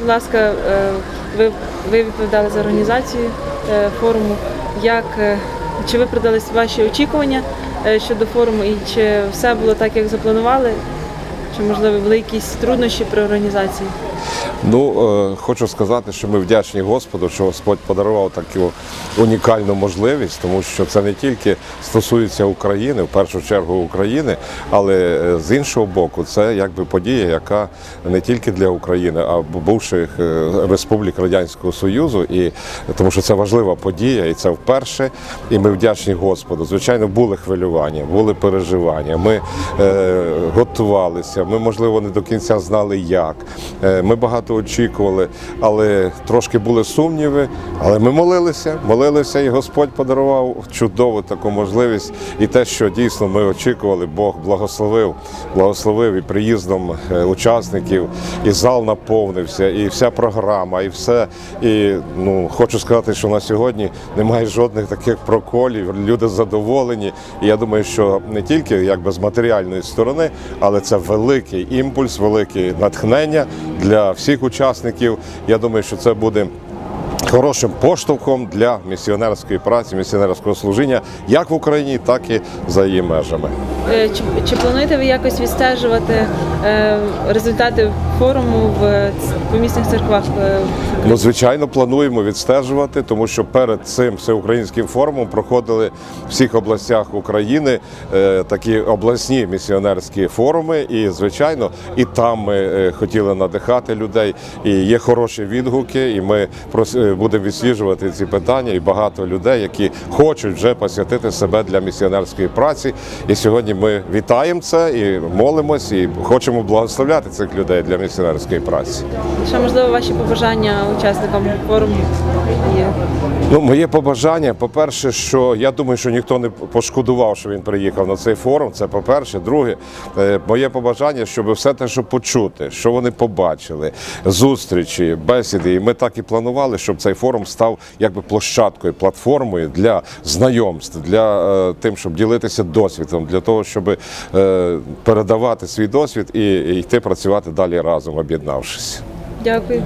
будь ласка, е, ви, ви відповідали за організацію е, форуму. Як е, чи виправдались ваші очікування щодо форуму, і чи все було так, як запланували? Чи можливо були якісь труднощі при організації? Ну, е, хочу сказати, що ми вдячні Господу, що Господь подарував таку унікальну можливість, тому що це не тільки стосується України, в першу чергу України, але е, з іншого боку, це якби подія, яка не тільки для України, а бувших е, республік Радянського Союзу, і тому що це важлива подія, і це вперше. І ми вдячні Господу. Звичайно, були хвилювання, були переживання. Ми е, готувалися. Ми, можливо, не до кінця знали, як. Е, Ми багато очікували, але трошки були сумніви. Але ми молилися, молилися, і Господь подарував чудову таку можливість. І те, що дійсно ми очікували, Бог благословив, благословив і приїздом е, учасників, і зал наповнився, і вся програма, і все. І ну хочу сказати, що на сьогодні немає жодних таких проколів. Люди задоволені. І я думаю, що не тільки якби з матеріальної сторони, але це великий імпульс, велике натхнення для всіх учасників. Я думаю, що це буде. Хорошим поштовхом для місіонерської праці, місіонерського служіння як в Україні, так і за її межами. Е, Чи, чи плануєте ви якось відстежувати е, результати форуму в помісних церквах? е, Ну, звичайно, плануємо відстежувати, тому що перед цим всеукраїнським форумом проходили в всіх областях України такі обласні місіонерські форуми. І, звичайно, і там ми хотіли надихати людей. І є хороші відгуки, і ми будемо відсліджувати ці питання. І багато людей, які хочуть вже посвятити себе для місіонерської праці. І сьогодні ми вітаємо це і молимось, і хочемо благословляти цих людей для місіонерської праці. Ще можливо ваші побажання учасникам форуму є. Ну, моє побажання, по-перше, що я думаю, що ніхто не пошкодував, що він приїхав на цей форум. Це по-перше. Друге, е, моє побажання, щоб все те, що почути, що вони побачили, зустрічі, бесіди. І ми так і планували, щоб цей форум став якби площадкою, платформою для знайомств, для е, тим, щоб ділитися досвідом, для того, щоб е, передавати свій досвід і йти працювати далі разом, об'єднавшись. Дякую.